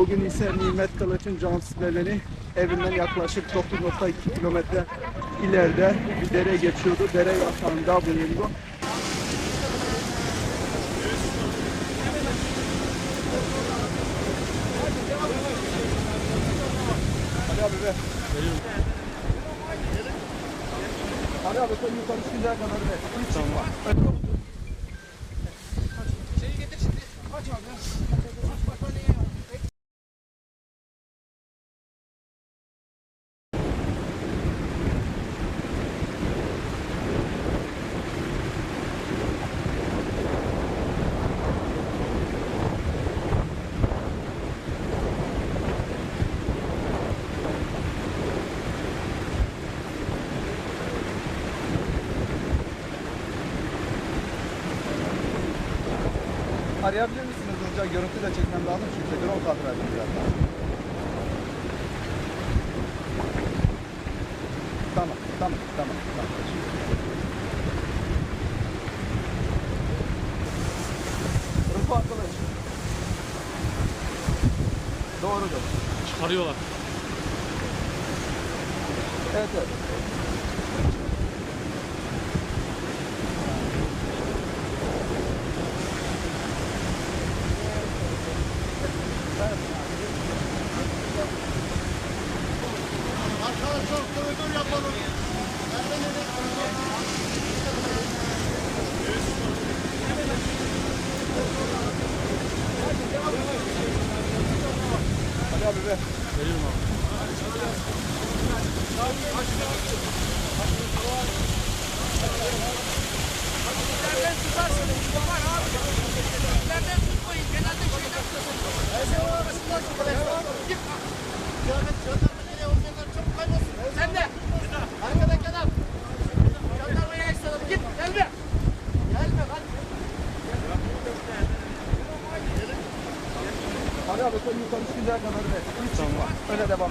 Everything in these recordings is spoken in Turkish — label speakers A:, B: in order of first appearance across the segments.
A: Bugün ise Nimet Kılıç'ın cansız bedeni evinden yaklaşık 9.2 kilometre ileride bir dere geçiyordu. Dere yatağında bulundu. Hadi abi be. Hadi abi sen yukarı çıkınca kadar be. Hiç çıkma. Arayabilir misiniz hızlıca? Görüntü de çekmem lazım çünkü drone kaldıracağım birazdan. Tamam, tamam, tamam, tamam. Rıfı arkadaş. Doğrudur.
B: Çıkarıyorlar.
A: Evet, evet. Hadi abi be.
B: Veriyorum abi.
C: Nereden tutarsınız? Var abi. Nereden tutmayın? Genelde şeyden tutun. Git.
A: Abi yukarı çıkınca kadar be. Hiç çıkma. Öyle devam.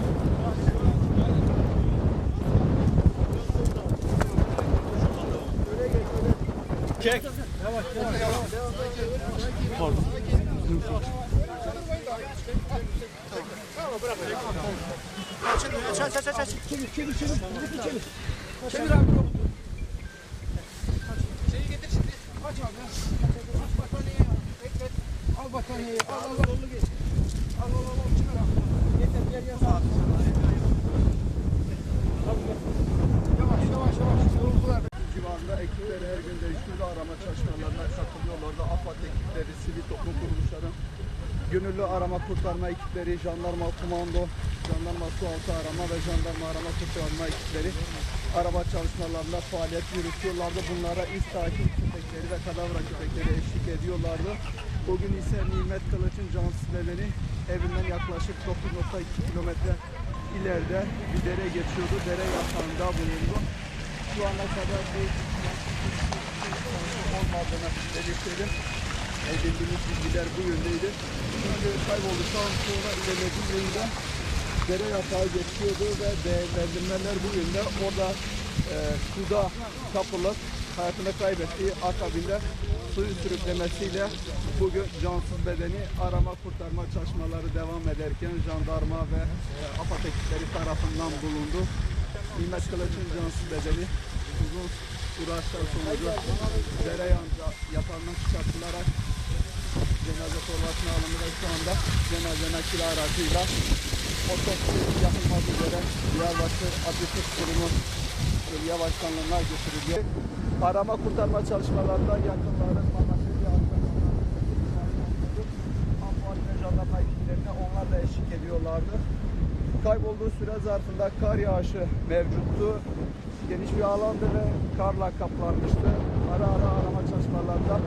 B: Çek. Pardon.
D: Aç aç aç aç.
C: Çevir abi. Şeyi getir şimdi. Aç abi. Aç battaniyeyi. Beklet. Al battaniyeyi. Al al al. Al al al. Çıkar abi. Getir gel gel. Yavaş yavaş yavaş.
A: Arama çalışmalarına katılıyorlar da AFAD ekipleri, sivil toplum kuruluşları, gönüllü arama kurtarma ekipleri, jandarma komando, jandarma su altı arama ve jandarma arama kurtarma ekipleri araba çalışmalarında faaliyet yürütüyorlardı. Bunlara iz takip köpekleri ve kadavra köpekleri eşlik ediyorlardı. Bugün ise Nimet Kılıç'ın cansız bedeni evinden yaklaşık 9.2 kilometre ileride bir dere geçiyordu. Dere yatağında bulundu. Şu ana kadar bir olmadığını belirtelim. Edindiğimiz bilgiler bu yöndeydi. Şimdi kaybolduktan sonra ilerlediği yönde dere yatağı geçiyordu ve değerlendirmeler bu yönde. Orada e, suda kapılıp hayatını kaybettiği akabinde suyun sürüklemesiyle bugün cansız bedeni arama kurtarma çalışmaları devam ederken jandarma ve e, AFAD tarafından bulundu. Nimet Kılıç'ın cansız bedeni uzun uğraşlar sonucu dere yanında yatağından çıkartılarak cenaze torbasına alındı ve şu anda cenaze nakil aracıyla otopsi yapılmak üzere Diyarbakır Adli Tıp Kurumu Bölge Başkanlığı'na götürülüyor. arama kurtarma çalışmalarında yakınları, babası, bir arkadaşlar, ambulant ve jandarma ekiplerine onlar da eşlik ediyorlardı. Kaybolduğu süre zarfında kar yağışı mevcuttu. Geniş bir alandı ve karla kaplanmıştı. Ara ara arama çalışmalarında